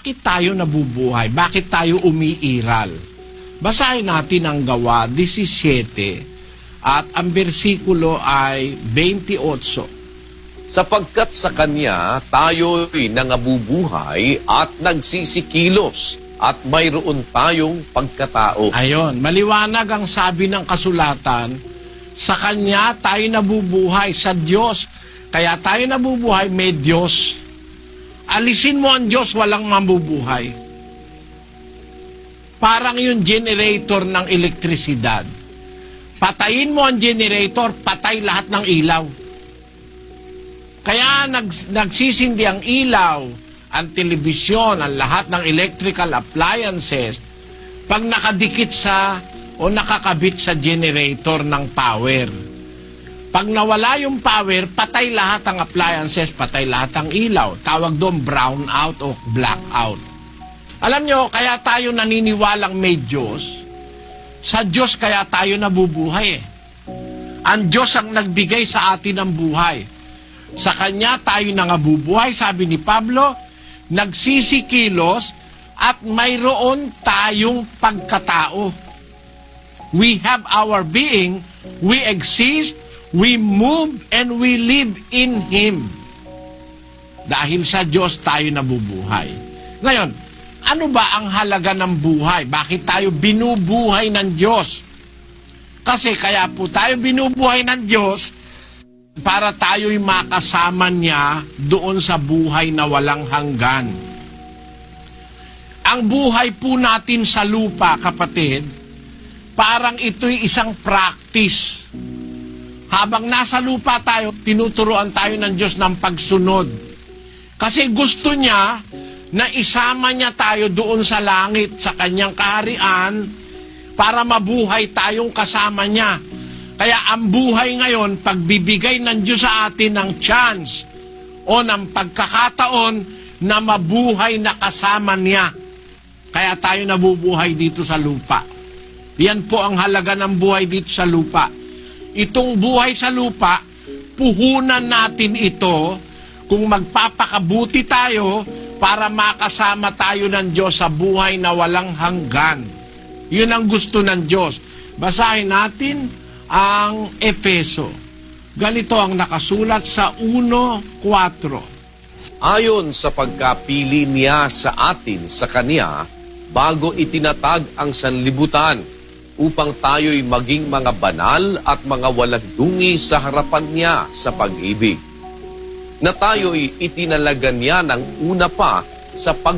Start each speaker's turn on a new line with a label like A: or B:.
A: bakit tayo nabubuhay? Bakit tayo umiiral? Basahin natin ang gawa 17 at ang bersikulo ay 28.
B: Sapagkat sa Kanya tayo'y nangabubuhay at nagsisikilos at mayroon tayong pagkatao.
A: Ayon, maliwanag ang sabi ng kasulatan, sa Kanya tayo nabubuhay, sa Diyos. Kaya tayo nabubuhay, may Diyos. Alisin mo ang Diyos, walang mabubuhay. Parang yung generator ng elektrisidad. Patayin mo ang generator, patay lahat ng ilaw. Kaya nag, nagsisindi ang ilaw, ang telebisyon, ang lahat ng electrical appliances, pag nakadikit sa o nakakabit sa generator ng power. Pag nawala yung power, patay lahat ang appliances, patay lahat ang ilaw. Tawag doon brown out o blackout. Alam nyo, kaya tayo naniniwalang may Diyos. Sa Diyos kaya tayo nabubuhay eh. Ang Diyos ang nagbigay sa atin ng buhay. Sa Kanya tayo nangabubuhay, sabi ni Pablo, nagsisikilos at mayroon tayong pagkatao. We have our being, we exist, we move, and we live in Him. Dahil sa Diyos tayo nabubuhay. Ngayon, ano ba ang halaga ng buhay? Bakit tayo binubuhay ng Diyos? Kasi kaya po tayo binubuhay ng Diyos para tayo'y makasama niya doon sa buhay na walang hanggan. Ang buhay po natin sa lupa, kapatid, parang ito'y isang practice. Habang nasa lupa tayo, tinuturuan tayo ng Diyos ng pagsunod. Kasi gusto niya na isama niya tayo doon sa langit, sa kanyang kaharian, para mabuhay tayong kasama niya. Kaya ang buhay ngayon, pagbibigay ng Diyos sa atin ng chance o ng pagkakataon na mabuhay na kasama niya. Kaya tayo nabubuhay dito sa lupa. Yan po ang halaga ng buhay dito sa lupa. Itong buhay sa lupa, puhunan natin ito kung magpapakabuti tayo para makasama tayo ng Diyos sa buhay na walang hanggan. Yun ang gusto ng Diyos. Basahin natin ang Efeso. Ganito ang nakasulat sa 1.4.
B: Ayon sa pagkapili niya sa atin sa Kanya, bago itinatag ang sanlibutan, upang tayo'y maging mga banal at mga walang dungi sa harapan niya sa pag-ibig. Na tayo'y itinalaga niya ng una pa sa pag